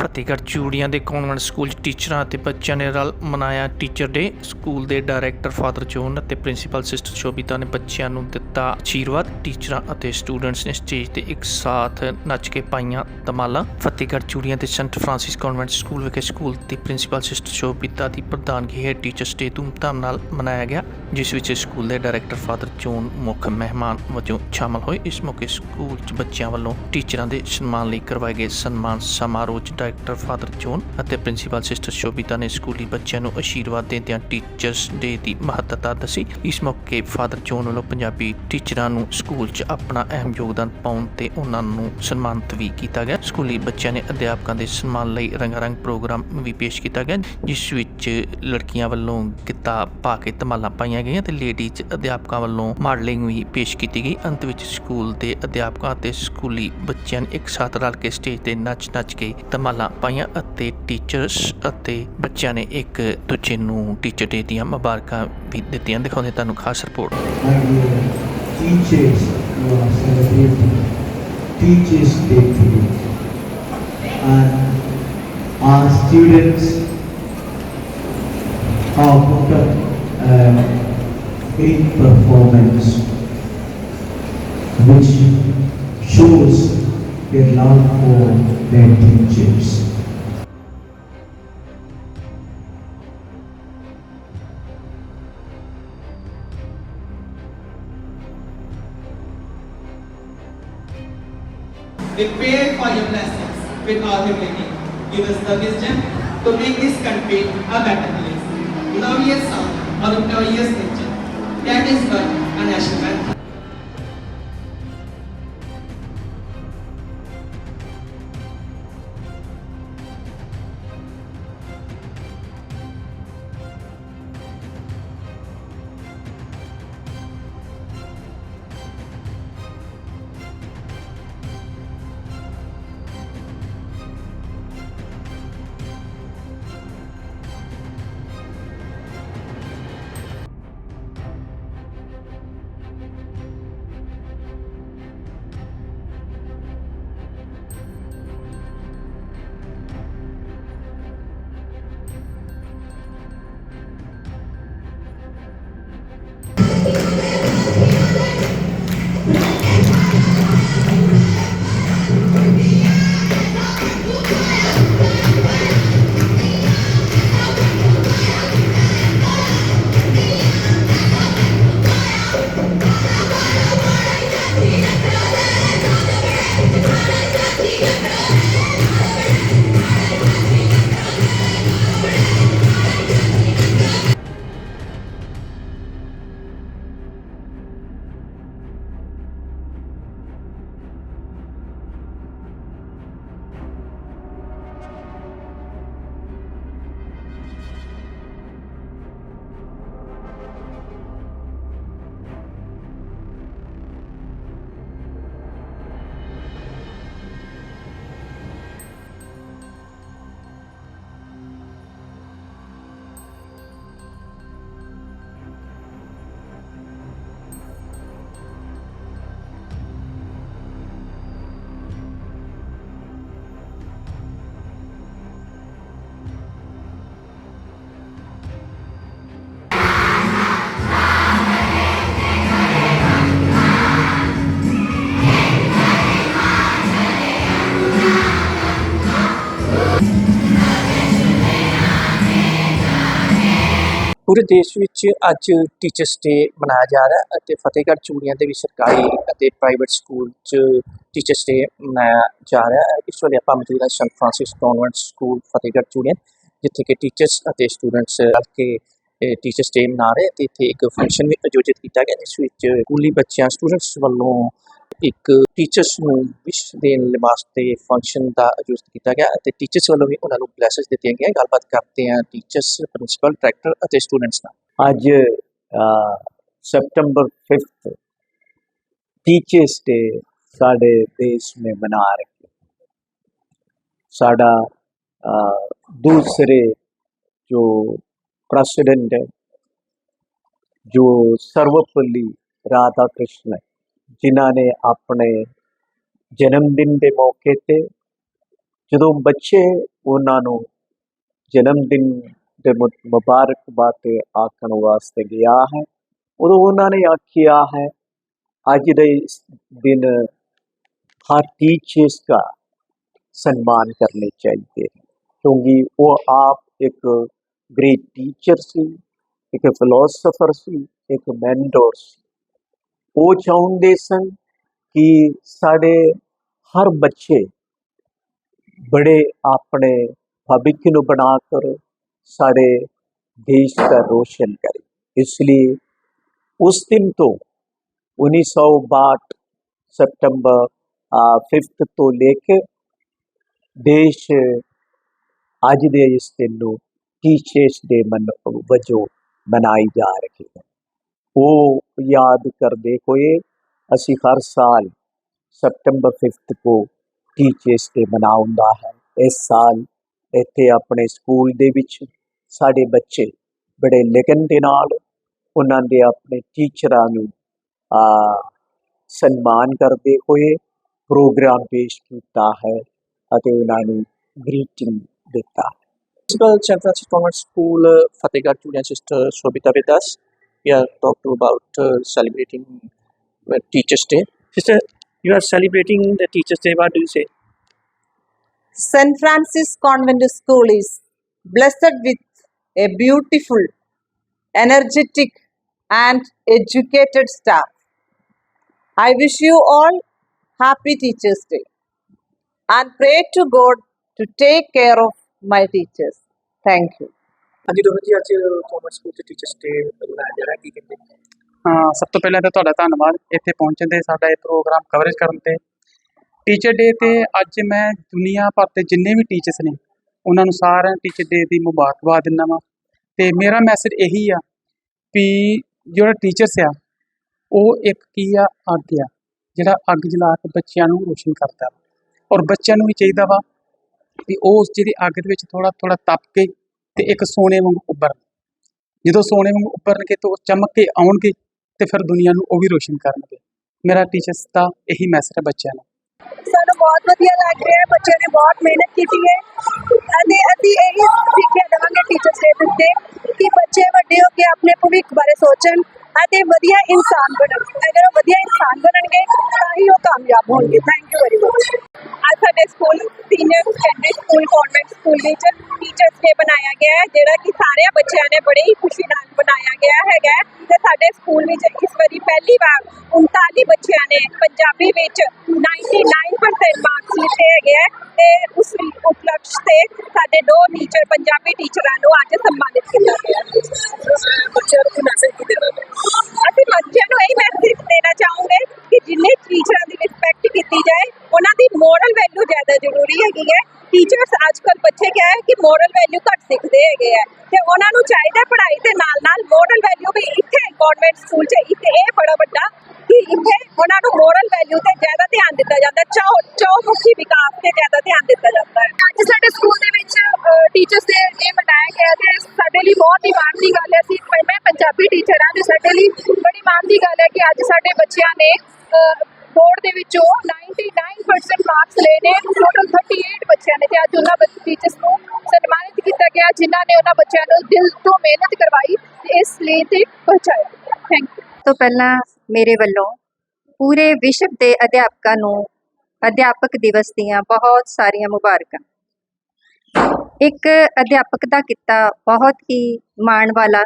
ਫਤਿਹਗੜ੍ਹ ਚੂੜੀਆਂ ਦੇ convent school 'ਚ ਟੀਚਰਾਂ ਅਤੇ ਬੱਚਿਆਂ ਨੇ ਰਲ ਮਨਾਇਆ ਟੀਚਰ ਡੇ ਸਕੂਲ ਦੇ ਡਾਇਰੈਕਟਰ ਫਾਦਰ ਜੋਨ ਅਤੇ ਪ੍ਰਿੰਸੀਪਲ ਸਿਸਟਰ ਸ਼ੋਭਿਤਾ ਨੇ ਬੱਚਿਆਂ ਨੂੰ ਦਿੱਤਾ ਆਸ਼ੀਰਵਾਦ ਟੀਚਰਾਂ ਅਤੇ ਸਟੂਡੈਂਟਸ ਨੇ ਸਟੇਜ ਤੇ ਇੱਕ ਸਾਥ ਨੱਚ ਕੇ ਪਾਈਆਂ ਧਮਾਲਾਂ। ਫਤਿਹਗੜ੍ਹ ਚੂੜੀਆਂ ਦੇ ਸੈਂਟ ਫਰਾਂਸਿਸ ਕਨਵੈਂਟ ਸਕੂਲ ਵਿਖੇ ਸਕੂਲ ਦੀ ਪ੍ਰਿੰਸੀਪਲ ਸਿਸਟਰ ਸ਼ੋਭਿਤਾ ਦੀ ਪ੍ਰਧਾਨਗੀ ਹੇਠ ਟੀਚਰਸ ਡੇ ਧੂਮਧਾਮ ਨਾਲ ਮਨਾਇਆ ਗਿਆ। ਜਿਸ ਵਿੱਚ ਸਕੂਲ ਦੇ ਡਾਇਰੈਕਟਰ ਫਾਦਰ ਜੋਨ ਮੁੱਖ ਮਹਿਮਾਨ ਵਜੋਂ ਸ਼ਾਮਲ ਹੋਏ। ਇਸ ਮੌਕੇ ਸਕੂਲ 'ਚ ਬੱਚਿਆਂ ਵੱਲੋਂ ਟੀਚਰਾਂ ਦੇ ਸਨਮਾਨ ਲਈ ਕਰਵਾਏ ਗਏ ਸਨਮਾਨ ਸਮਾਰੋਹ 'ਚ ਡਾਇਰੈਕਟਰ ਫਾਦਰ ਜੋਨ ਅਤੇ ਪ੍ਰਿੰਸੀਪਲ ਸਿਸਟਰ ਸ਼ੋਭਿਤਾ ਨੇ ਸਕੂਲੀ ਬੱਚਿਆਂ ਨੂੰ ਆਸ਼ੀਰਵਾਦ ਦਿੰਦਿਆਂ ਟੀਚਰਸ ਡੇ ਦੀ ਮਹੱਤਤਾ ਦੱਸੀ। ਇਸ ਮੌਕੇ ਫਾਦਰ ਜੋਨ ਵੱਲੋਂ ਪੰਜਾਬੀ ਟੀਚਰਾਂ ਨੂੰ ਸਕੂਲ 'ਚ ਆਪਣਾ ਅਹਿਮ ਯੋਗਦਾਨ ਪਾਉਣ ਤੇ ਉਹਨਾਂ ਨੂੰ ਸਨਮਾਨਿਤ ਵੀ ਕੀਤਾ ਗਿਆ। ਸਕੂਲੀ ਬੱਚਿਆਂ ਨੇ ਅਧਿਆਪਕਾਂ ਦੇ ਸਨਮਾਨ ਲਈ ਰੰਗਾਰੰਗ ਪ੍ਰੋਗਰਾਮ ਵੀ ਪੇਸ਼ ਕੀਤਾ ਗਿਆ, ਜਿਸ ਵਿੱਚ ਲੜਕੀਆਂ ਵੱਲੋਂ ਗਿੱਧਾ ਪਾ ਕੇ ਧਮਾਲਾਂ ਪਾਈਆਂ ਗਈਆਂ ਤੇ ਲੇਡੀਜ਼ ਅਧਿਆਪਕਾਂ ਵੱਲੋਂ ਮਾਡਲਿੰਗ ਵੀ ਪੇਸ਼ ਕੀਤੀ ਗਈ ਅੰਤ ਵਿੱਚ ਸਕੂਲ ਦੇ ਅਧਿਆਪਕਾਂ ਅਤੇ ਸਕੂਲੀ ਬੱਚਿਆਂ ਨੇ ਇੱਕ ਸਾਥ ਰਲ ਕੇ ਸਟੇਜ ਤੇ ਨੱਚ-ਨੱਚ ਕੇ ਧਮਾਲਾਂ ਪਾਈਆਂ ਅਤੇ ਟੀਚਰਸ ਅਤੇ ਬੱਚਿਆਂ ਨੇ ਇੱਕ ਦੂਜੇ ਨੂੰ ਟੀਚਰ ਡੇ ਦੀਆਂ ਮੁਬਾਰਕਾਂ ਵੀ ਦਿੱਤੀਆਂ ਦਿਖਾਉਂਦੇ ਤੁਹਾਨੂੰ ਖਾਸ report teachers who are celebrating Teachers Day today. And our students have put up great performance which shows their love for their teachers. Prepare for your blessings with all humility. Give us the wisdom to make this country a better place. Love your sound or glorious nature. Gelmeniz var anlaşılan. ਪੂਰੇ ਦੇਸ਼ ਵਿੱਚ ਅੱਜ teachers day ਮਨਾਇਆ ਜਾ ਰਿਹਾ ਹੈ ਅਤੇ ਫਤਿਹਗੜ੍ਹ ਚੂੜੀਆਂ ਦੇ ਵੀ ਸਰਕਾਰੀ ਅਤੇ ਪ੍ਰਾਈਵੇਟ ਸਕੂਲ 'ਚ ਟੀਚਰਸ ਡੇ ਮਨਾਇਆ ਜਾ ਰਿਹਾ ਹੈ। ਇਸ ਵੇਲੇ ਆਪਾਂ ਮੌਜੂਦ ਹਾਂ Saint Francis convent school Fatehgarh Churian, ਜਿੱਥੇ ਕਿ ਟੀਚਰਸ ਅਤੇ ਸਟੂਡੈਂਟਸ ਰਲ ਕੇ ਟੀਚਰਸ ਡੇ ਮਨਾ ਰਹੇ ਤੇ ਇੱਥੇ ਇੱਕ ਫੰਕਸ਼ਨ ਵੀ ਆਯੋਜਿਤ ਕੀਤਾ ਗਿਆ, ਜਿਸ ਵਿੱਚ ਸਕੂਲੀ ਬੱਚਿਆਂ ਸਟੂਡੈਂਟਸ ਵੱਲੋਂ ਇੱਕ ਟੀਚਰਸ ਨੂੰ ਵਿਸ਼ ਦੇਣ ਵਾਸਤੇ ਫੰਕਸ਼ਨ ਦਾ ਆਯੋਜਿਤ ਕੀਤਾ ਗਿਆ ਅਤੇ ਟੀਚਰਸ ਵੱਲੋਂ ਵੀ ਉਹਨਾਂ ਨੂੰ ਬਲੇਸਿਸ ਦਿੱਤੀਆਂ ਗਈਆਂ ਗੱਲਬਾਤ ਕਰਦੇ ਹਾਂ ਟੀਚਰਸ ਪ੍ਰਿੰਸੀਪਲ ਡਾਇਰੈਕਟਰ ਅਤੇ ਸਟੂਡੈਂਟਸ ਨਾਲ ਅੱਜ ਅ, ਸਤੰਬਰ 5th ਟੀਚਰਸ ਡੇ ਸਾਡੇ ਦੇਸ਼ में मना रहे साडा अ, दूसरे जो प्रेसिडेंट है जो सर्वपल्ली राधा कृष्ण ਜਿਨ੍ਹਾਂ ਨੇ ਆਪਣੇ ਜਨਮ ਦਿਨ ਦੇ ਮੌਕੇ ਤੇ ਜਦੋਂ ਬੱਚੇ ਉਹਨਾਂ ਨੂੰ ਜਨਮ ਦਿਨ ਦੇ ਮੁਬਾਰਕਬਾਦ ਤੇ ਆਖਣ ਵਾਸਤੇ ਗਿਆ ਹੈ, ਉਦੋਂ ਉਹਨਾਂ ਨੇ ਆਖਿਆ ਹੈ, ਅੱਜ ਦੇ ਇਸ ਦਿਨ ਹਰ ਟੀਚਰਸ ਦਾ ਸਨਮਾਨ ਕਰਨੇ ਚਾਹੀਦੇ ਕਿਉਂਕਿ ਉਹ ਆਪ ਇੱਕ ਗ੍ਰੇਟ ਟੀਚਰ ਸੀ, ਇੱਕ ਫਿਲਾਸਫਰ ਸੀ, ਇੱਕ ਮੈਂਟੋਰ ਸੀ। चाहते सन कि साढ़े हर बच्चे बड़े अपने भविष्य बनाकर साढ़े देश का रोशन करें इसलिए उस दिन तो उन्नीस सौ बाट सेप्टेम्बर फिफ्थ तो लेके देश अज के इस दिन टीचर्स डे मन वजो मनाई जा रही है ਉਹ ਯਾਦ ਕਰਦੇ ਹੋਏ ਅਸੀਂ ਹਰ ਸਾਲ ਸਤੰਬਰ 5th को ਟੀਚਰਸ ਡੇ ਮਨਾਉਂਦਾ ਹੈ ਇਸ ਸਾਲ ਇੱਥੇ ਆਪਣੇ ਸਕੂਲ ਦੇ ਵਿੱਚ ਸਾਡੇ ਬੱਚੇ ਬੜੇ ਲਗਨ ਦੇ ਨਾਲ ਉਹਨਾਂ ਦੇ ਆਪਣੇ ਟੀਚਰਾਂ ਨੂੰ ਆ ਸਨਮਾਨ ਕਰਦੇ ਹੋਏ ਪ੍ਰੋਗਰਾਮ ਪੇਸ਼ ਕੀਤਾ ਹੈ ਅਤੇ ਉਹਨਾਂ ਨੂੰ ਗ੍ਰੀਟਿੰਗ ਦਿੱਤਾ Principal St. Francis Convent School, uh, Fatehgarh Julian Sister Shobita with us. We are talking about uh, celebrating uh, Teachers' Day. Sister, you are celebrating the Teachers' Day. What do you say? St. Francis Convent School is blessed with a beautiful, energetic, and educated staff. I wish you all happy Teachers' Day and pray to God to take care of my teachers. Thank you. ਹਾਂਜੀ ਰੋਹਨ ਜੀ, ਅੱਜ commerce school ਤੇ teachers day ਮਨਾਇਆ ਜਾ ਰਿਹਾ, ਕੀ ਕਹਿੰਦੇ? ਹਾਂ, ਸਭ ਤੋਂ ਪਹਿਲਾਂ ਤਾਂ ਤੁਹਾਡਾ ਧੰਨਵਾਦ, ਇੱਥੇ ਪਹੁੰਚਣ ਦੇ ਸਾਡਾ ਇਹ ਪ੍ਰੋਗਰਾਮ ਕਵਰੇਜ ਕਰਨ ਤੇ। ਟੀਚਰ ਡੇ ਤੇ ਅੱਜ ਮੈਂ ਦੁਨੀਆ ਭਰ ਦੇ ਜਿੰਨੇ ਵੀ ਟੀਚਰਸ ਨੇ, ਉਹਨਾਂ ਨੂੰ ਸਾਰਿਆਂ ਟੀਚਰ ਡੇ ਦੀ ਮੁਬਾਰਕਬਾਦ ਦਿੰਦਾ ਵਾਂ। ਤੇ ਮੇਰਾ ਮੈਸੇਜ ਇਹੀ ਆ ਵੀ ਜਿਹੜਾ ਟੀਚਰਸ ਆ, ਉਹ ਇੱਕ ਕੀ ਆ, ਅੱਗ ਆ, ਜਿਹੜਾ ਅੱਗ ਜਲਾ ਕੇ ਬੱਚਿਆਂ ਨੂੰ ਰੋਸ਼ਨ ਕਰਦਾ ਔਰ ਬੱਚਿਆਂ ਨੂੰ ਵੀ ਚਾਹੀਦਾ ਵਾ ਕਿ ਉਹ ਉਸ ਜਿਹੜੀ ਅੱਗ ਦੇ ਵਿੱਚ ਥੋੜਾ ਥੋੜਾ ਤਪ ਕੇ ਤੇ ਇੱਕ ਸੋਨੇ ਵਾਂਗੂ ਉੱਭਰਨ ਜਦੋਂ ਸੋਨੇ ਵਾਂਗੂ ਉੱਭਰਨਗੇ ਤਾਂ ਉਹ ਚਮਕ ਕੇ ਆਉਣਗੇ ਤੇ ਫਿਰ ਦੁਨੀਆ ਨੂੰ ਉਹ ਵੀ ਰੋਸ਼ਨ ਕਰਨਗੇ ਮੇਰਾ ਟੀਚਰਸ ਦਾ ਇਹੀ ਮੈਸੇਜ ਹੈ ਬੱਚਿਆਂ ਨੂੰ ਸਾਨੂੰ ਬਹੁਤ ਵਧੀਆ ਲੱਗ ਰਿਹਾ ਹੈ ਬੱਚਿਆਂ ਨੇ ਬਹੁਤ ਮਿਹਨਤ ਕੀਤੀ ਹੈ ਅਤੇ ਅਸੀਂ ਇਹ ਸਿੱਖਿਆ ਦੇਵਾਂਗੇ ਟੀਚਰਸ ਡੇ ਦੇ ਉੱਤੇ ਕਿ ਬੱਚੇ ਵੱਡੇ ਹੋ ਕੇ ਆਪਣੇ ਭਵਿੱਖ ਬਾਰੇ ਸੋਚਣ ਅਤੇ ਵਧੀਆ ਇਨਸਾਨ ਬਣਨ ਅਗਰ ਉਹ ਵਧੀਆ ਇਨਸਾਨ ਬਣਨਗੇ ਤਾਂ ਹੀ ਉਹ ਕਾਮਯਾਬ ਹੋਣਗੇ ਥੈਂਕ ਯੂ ਵੈਰੀ ਮਚ ਅੱਜ ਸਾਡੇ school senior secondary school convent school ਵਿੱਚ ਟੀਚਰਸ ਡੇ ਬਣਾਇਆ ਗਿਆ ਹੈ ਜਿਹੜਾ ਕਿ ਸਾਰਿਆਂ ਬੱਚਿਆਂ ਨੇ ਬੜੀ ਹੀ ਖੁਸ਼ੀ ਨਾਲ ਬਣਾਇਆ ਗਿਆ ਹੈਗਾ ਤੇ ਸਾਡੇ ਸਕੂਲ ਵਿੱਚ ਇਸ ਵਾਰੀ ਪਹਿਲੀ ਵਾਰ 39 ਬੱਚਿਆਂ ਨੇ ਪੰਜਾਬੀ ਵਿੱਚ 99% ਮਾਰਕਸ ਲਿੱਤੇ ਹੈਗੇ ਹੈ ਤੇ ਉਸ ਉਪਲਕਸ਼ ਤੇ ਸਾਡੇ ਦੋ ਟੀਚਰ ਪੰਜਾਬੀ ਟੀਚਰਾਂ ਨੂੰ ਅੱਜ ਸਨਮਾਨਿਤ ਕੀਤਾ ਗਿਆ ਬੱਚਿਆਂ ਨੂੰ ਮੈਸੇਜ ਕੀ ਦੇਣਾ ਅਸੀਂ ਬੱਚਿਆਂ ਨੂੰ ਇਹ ਮੈਸੇਜ ਦੇਣਾ ਚਾਹੂੰਗੇ ਜਿੰਨੇ ਟੀਚਰਾਂ ਦੀ ਰਿਸਪੈਕਟ ਕੀਤੀ ਜਾਏ, ਉਹਨਾਂ ਦੀ ਮੋਰਲ ਵੈਲਿਊ ਜ਼ਿਆਦਾ ਜ਼ਰੂਰੀ ਹੈਗੀ ਹੈ। ਟੀਚਰਸ ਅੱਜਕੱਲ ਬੱਚੇ ਕਿਹਾ ਹੈ ਕਿ ਮੋਰਲ ਵੈਲਿਊ ਘੱਟ ਸਿੱਖਦੇ ਹੈਗੇ ਆ। ਤੇ ਉਹਨਾਂ ਨੂੰ ਚਾਹੀਦਾ ਪੜ੍ਹਾਈ ਦੇ ਨਾਲ ਨਾਲ ਮੋਰਲ ਵੈਲਿਊ ਵੀ ਇੱਥੇ ਗਵਰਨਮੈਂਟ ਸਕੂਲ 'ਚ ਇੱਕ ਇਹ ਬੜਾ ਵੱਡਾ ਕਿ ਇੱਥੇ ਉਹਨਾਂ ਨੂੰ ਮੋਰਲ ਵੈਲਿਊ ਤੇ ਜ਼ਿਆਦਾ ਧਿਆਨ ਦਿੱਤਾ ਜਾਂਦਾ ਚੌ ਚੌਮੁਖੀ ਵਿਕਾਸ ਤੇ ਜ਼ਿਆਦਾ ਧਿਆਨ ਦਿੱਤਾ ਜਾਂਦਾ ਹੈ। ਅੱਜ ਸਾਡੇ ਸਕੂਲ ਦੇ ਵਿੱਚ ਟੀਚਰਸ ਦੇ ਡੇ ਮਨਾਇਆ ਗਿਆ ਤੇ ਸਾਡੇ ਲਈ ਬਹੁਤ ਹੀ ਮਾਣ ਦੀ ਗੱਲ ਹੈ। ਅਸੀਂ ਮੈਂ ਪੰਜਾਬੀ ਟੀਚਰ ਹਾਂ ਤੇ ਸਾਡੇ ਲਈ ਬੜੀ ਮਾਣ ਦੀ ਗੱਲ ਹੈ ਕਿ ਅੱਜ ਸਾਡੇ ਬੱਚਿਆਂ ਨੇ ਬੋਰਡ ਦੇ ਵਿੱਚੋਂ 99% ਮਾਰਕਸ ਲਏ ਨੇ। ਟੋਟਲ 38 ਬੱਚਿਆਂ ਨੇ ਤੇ ਅੱਜ ਉਹਨਾਂ ਟੀਚਰਸ ਨੂੰ ਸਨਮਾਨਿਤ ਕੀਤਾ ਗਿਆ, ਜਿਨ੍ਹਾਂ ਨੇ ਉਹਨਾਂ ਬੱਚਿਆਂ ਨੂੰ ਦਿਲ ਤੋਂ ਮਿਹਨਤ ਕਰਵਾਈ ਤੇ ਇਸ ਲਈ ਤੇ ਪਹੁੰਚਾਇਆ। ਥੈਂਕ ਯੂ ਤੋਂ ਪਹਿਲਾਂ ਮੇਰੇ ਵੱਲੋਂ ਪੂਰੇ ਵਿਸ਼ਵ ਦੇ ਅਧਿਆਪਕਾਂ ਨੂੰ ਅਧਿਆਪਕ ਦਿਵਸ ਦੀਆਂ ਬਹੁਤ ਸਾਰੀਆਂ ਮੁਬਾਰਕਾਂ। ਇੱਕ ਅਧਿਆਪਕ ਦਾ ਕਿੱਤਾ ਬਹੁਤ ਹੀ ਮਾਣ ਵਾਲਾ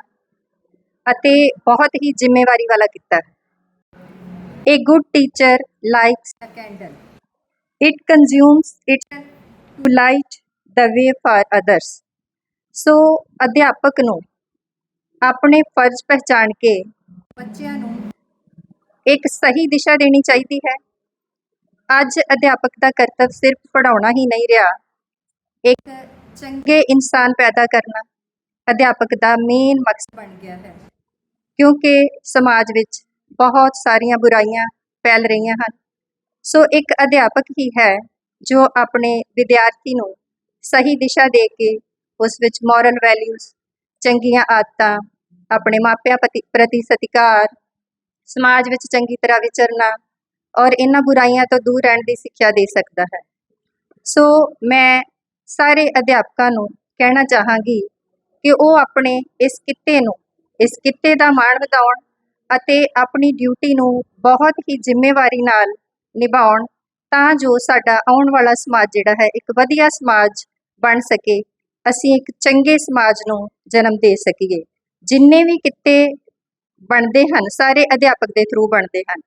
ਅਤੇ ਬਹੁਤ ਹੀ ਜ਼ਿੰਮੇਵਾਰੀ ਵਾਲਾ ਕੀਤਾ ਹੈ A good teacher likes a candle. It consumes it to light the way for others. ਸੋ ਅਧਿਆਪਕ ਨੂੰ ਆਪਣੇ ਫਰਜ਼ ਪਹਿਚਾਣ ਕੇ ਬੱਚਿਆਂ ਨੂੰ ਇੱਕ ਸਹੀ ਦਿਸ਼ਾ ਦੇਣੀ ਚਾਹੀਦੀ ਹੈ ਅੱਜ ਅਧਿਆਪਕ ਦਾ ਕਰਤੱਵ ਸਿਰਫ ਪੜਾਉਣਾ ਹੀ ਨਹੀਂ ਰਿਹਾ ਇੱਕ ਚੰਗੇ ਇਨਸਾਨ ਪੈਦਾ ਕਰਨਾ ਅਧਿਆਪਕ ਦਾ ਮੇਨ ਮਕਸਦ ਬਣ ਗਿਆ ਹੈ ਕਿਉਂਕਿ ਸਮਾਜ ਵਿੱਚ ਬਹੁਤ ਸਾਰੀਆਂ ਬੁਰਾਈਆਂ ਫੈਲ ਰਹੀਆਂ ਹਨ। ਸੋ ਇੱਕ ਅਧਿਆਪਕ ਹੀ ਹੈ ਜੋ ਆਪਣੇ ਵਿਦਿਆਰਥੀ ਨੂੰ ਸਹੀ ਦਿਸ਼ਾ ਦੇ ਕੇ ਉਸ ਵਿੱਚ ਮੋਰਲ ਵੈਲਿਊਜ਼ ਚੰਗੀਆਂ ਆਦਤਾਂ, ਆਪਣੇ ਮਾਪਿਆਂ ਪ੍ਰਤੀ ਪ੍ਰਤੀ ਸਤਿਕਾਰ, ਸਮਾਜ ਵਿੱਚ ਚੰਗੀ ਤਰ੍ਹਾਂ ਵਿਚਰਨਾ ਔਰ ਇਹਨਾਂ ਬੁਰਾਈਆਂ ਤੋਂ ਦੂਰ ਰਹਿਣ ਦੀ ਸਿੱਖਿਆ ਦੇ ਸਕਦਾ ਹੈ। ਸੋ ਮੈਂ ਸਾਰੇ ਅਧਿਆਪਕਾਂ ਨੂੰ ਕਹਿਣਾ ਚਾਹਾਂਗੀ ਕਿ ਉਹ ਆਪਣੇ ਇਸ ਕਿੱਤੇ ਨੂੰ ਇਸ ਕਿੱਤੇ ਦਾ ਮਾਣ ਵਧਾਉਣ ਅਤੇ ਆਪਣੀ ਡਿਊਟੀ ਨੂੰ ਬਹੁਤ ਹੀ ਜ਼ਿੰਮੇਵਾਰੀ ਨਾਲ ਨਿਭਾਉਣ, ਤਾਂ ਜੋ ਸਾਡਾ ਆਉਣ ਵਾਲਾ ਸਮਾਜ ਜਿਹੜਾ ਹੈ ਇੱਕ ਵਧੀਆ ਸਮਾਜ ਬਣ ਸਕੇ। ਅਸੀਂ ਇੱਕ ਚੰਗੇ ਸਮਾਜ ਨੂੰ ਜਨਮ ਦੇ ਸਕੀਏ। ਜਿੰਨੇ ਵੀ ਕਿੱਤੇ ਬਣਦੇ ਹਨ, ਸਾਰੇ ਅਧਿਆਪਕ ਦੇ ਥਰੂ ਬਣਦੇ ਹਨ।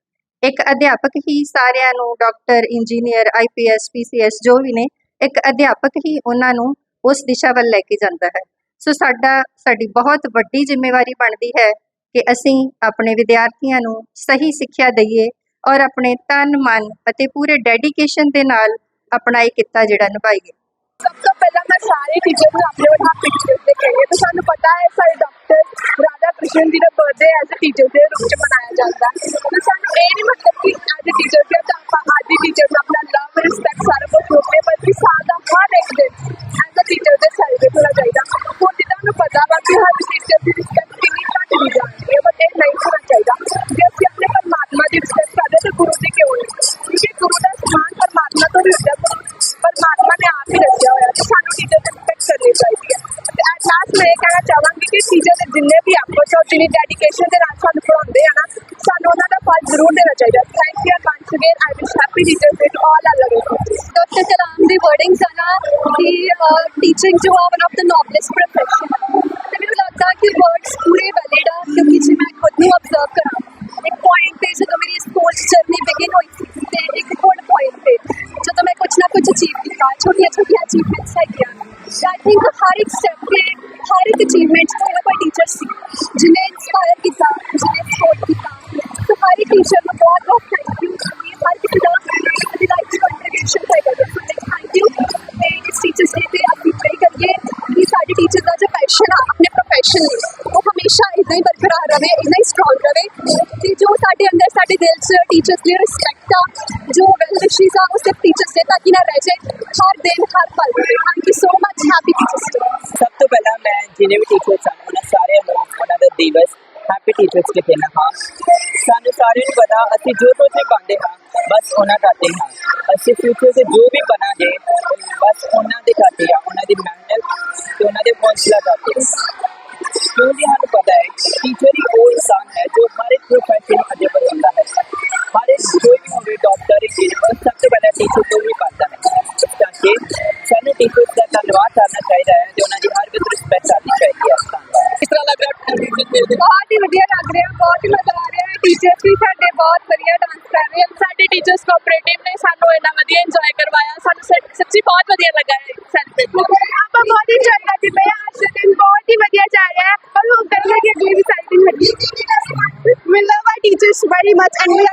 ਇੱਕ ਅਧਿਆਪਕ ਹੀ ਸਾਰਿਆਂ ਨੂੰ ਡਾਕਟਰ ਇੰਜੀਨੀਅਰ ਆਈਪੀਐਸ ਪੀਸੀਐਸ ਜੋ ਵੀ ਨੇ, ਇੱਕ ਅਧਿਆਪਕ ਹੀ ਉਹਨਾਂ ਨੂੰ ਉਸ ਦਿਸ਼ਾ ਵੱਲ ਲੈ ਕੇ ਜਾਂਦਾ ਹੈ। ਸੋ ਸਾਡਾ, ਸਾਡੀ ਬਹੁਤ ਵੱਡੀ ਜ਼ਿੰਮੇਵਾਰੀ ਬਣਦੀ ਹੈ ਕਿ ਅਸੀਂ ਆਪਣੇ ਵਿਦਿਆਰਥੀਆਂ ਨੂੰ ਸਹੀ ਸਿੱਖਿਆ ਦਈਏ ਔਰ ਆਪਣੇ ਤਨ, ਮਨ ਅਤੇ ਪੂਰੇ ਡੈਡੀਕੇਸ਼ਨ ਦੇ ਨਾਲ ਆਪਣਾ ਇਹ ਕਿੱਤਾ ਜਿਹੜਾ ਨਿਭਾਈਏ। ਸਭ ਤੋਂ ਪਹਿਲਾਂ ਮੈਂ ਸਾਰੇ ਟੀਚਰ ਨੂੰ ਆਪਣੇ ਵੱਲੋਂ ਹੈਪੀ ਟੀਚਰਸ ਕਹਿੰਦੀ ਹਾਂ ਤੇ ਸਾਨੂੰ ਪਤਾ ਹੈ, ਸਾਡੇ ਡਾਕਟਰ ਰਾਧਾ ਕ੍ਰਿਸ਼ਨ ਜੀ ਦਾ ਬਰਥਡੇ ਐਜ਼ ਅ ਟੀਚਰ ਦੇ ਰੂਪ ਚ ਮਨਾਇਆ ਜਾਂਦਾ। ਤੇ ਸਾਨੂੰ ਇਹ ਨਹੀਂ ਮਤਲਬ ਕਿ ਐਜ਼ ਅ ਟੀਚਰ ਦੇ ਤਾਂ ਆਪਾਂ ਅੱਜ ਦੀ ਟੀਚਰ ਨੂੰ ਆਪਣਾ ਲਵ ਰਿਸਪੈਕਟ ਸਾਰਾ ਕੁਝ ਦਿੰਦੇ ਬਲਕਿ ਸਾਲ ਦਾ ਹਰ ਇੱਕ ਦਿਨ ਐਜ਼ ਅ ਟੀਚਰ ਦੇ ਸੈਲੀਬ੍ਰੇਟ ਹੋਣਾ ਚਾਹੀਦਾ। ਹੁਣ ਜਿੱਦਾਂ ਨੂੰ ਪਤਾ ਵਾ ਕਿ ਹਰ ਟੀਚਰ ਦੀ ਰਿਸਪੈਕਟ ਕਿੰਨੀ ਘੱਟ ਦੀ ਜਾਂਦੀ ਹੈ ਬਟ ਇਹ ਨਹੀਂ ਹੋਣਾ ਚਾਹੀਦਾ। ਜੇ ਅਸੀਂ ਆਪਣੇ ਪਰਮਾਤਮਾ ਦੀ respect I wish happy teachers day to all our loving doctor Kalam the wordings ਆ ਨਾ ਕਿ ਟੀਚਿੰਗ ਜੋ ਆ ਵਨ ਤੇ ਮੈਨੂੰ ਲੱਗਦਾ ਕਿ ਵਰਡਸ ਪੂਰੇ ਵੈਲਿਡ ਆ ਕਿਉਂਕਿ ਜੇ ਮੈਂ ਖੁਦ ਨੂੰ ਅਬਜ਼ਰਵ ਕਰਾਂ ਇੱਕ ਪੁਆਇੰਟ ਤੇ ਜਦੋਂ ਮੇਰੀ ਸਪੋਰਟਸ ਜਰਨੀ ਬਿਗਿਨ ਹੋਈ ਸੀ ਤੇ ਇੱਕ ਗੁੱਡ ਪੁਆਇੰਟ ਤੇ ਜਦੋਂ ਮੈਂ ਕੁਝ ਨਾ ਕੁਝ ਅਚੀਵ ਕੀਤਾ ਛੋਟੀਆਂ ਛੋਟੀਆਂ ਅਚੀਵਮੈਂਟਸ ਹੈਗੀਆਂ ਆਈ ਥਿੰਕ ਹਰ ਇੱਕ ਸਟੈਪ ਤੇ ਹਰ ਇੱਕ ਅਚੀਵਮੈਂਟ ਕੋਈ ਨਾ ਕੋਈ ਟੀਚਰ ਸੀ ਜਿਹਨੇ ਸਾਡੇ ਦਾ ਪੈਸ਼ਨ ਆ, ਆਪਣੇ ਪ੍ਰੋਫੈਸ਼ਨ ਲਈ, ਉਹ ਹਮੇਸ਼ਾ ਇਦਾਂ ਹੀ ਬਰਕਰਾਰ ਰਵੇ ਇਦਾਂ ਹੀ ਸਟਰੋਂਗ ਰਵੇ ਤੇ ਜੋ ਸਾਡੇ ਅੰਦਰ, ਸਾਡੇ ਦਿਲ 'ਚ ਟੀਚਰਸ ਲਈ ਰਿਸਪੈਕਟ ਆ, ਜੋ ਵੈਲ ਵਿਸ਼ੇਸ ਆ, ਉਹ ਸਿਰਫ ਟੀਚਰਸ ਦੇ ਤੱਕ ਹੀ ਨਾ ਰਹਿ ਜਾਏ, ਹਰ ਦਿਨ, ਹਰ ਪਲ। Thank you so much happy teachers day ਸਭ ਤੋਂ ਪਹਿਲਾਂ ਮੈਂ ਜਿੰਨੇ ਵੀ ਟੀਚਰਸ ਹਨ ਉਹਨਾਂ ਸਾਰਿਆਂ ਨੂੰ ਉਹਨਾਂ ਦਾ ਦਿਵਸ ਹੈਪੀ ਟੀਚਰਸ ਡੇ ਕਹਿਣਾ ਹਾਂ। ਸਾਨੂੰ ਸਾਰਿਆਂ ਨੂੰ ਪਤਾ, ਅਸੀਂ ਜੋ ਕੁਝ ਪਾਉਂਦੇ ਹਾਂ, ਬਸ ਉਹਨਾਂ ਕਰਦੇ ਹਾਂ ਅਸੀਂ ਫਿਊਚਰ 'ਚ ਜੋ ਵੀ ਬਣਾਂਗੇ ਕੋਆਪਰੇਟਿਵ ਨੇ ਸਾਨੂੰ ਇੰਨਾ ਵਧੀਆ ਇੰਜੋਏ ਕਰਵਾਇਆ ਸਾਨੂੰ ਸੱਚ- ਸੱਚੀ ਬਹੁਤ ਵਧੀਆ ਲੱਗਾ ਹੈ ਸੈਲੀਬ੍ਰੇਟ ਆਪਾਂ ਬਹੁਤ ਇੰਜੋਏ ਕਰਦੇ ਪਏ ਹਾਂ ਅੱਜ ਦਾ ਦਿਨ ਬਹੁਤ ਹੀ ਵਧੀਆ ਜਾ ਰਿਹਾ ਹੈ ਔਰ ਉਹ ਕਰਾਂਗੇ ਕਿ ਅਗਲੀ ਵੀ ਸੈਲੀਬ੍ਰੇਟ ਹੋਣੀ We love our teachers very much and we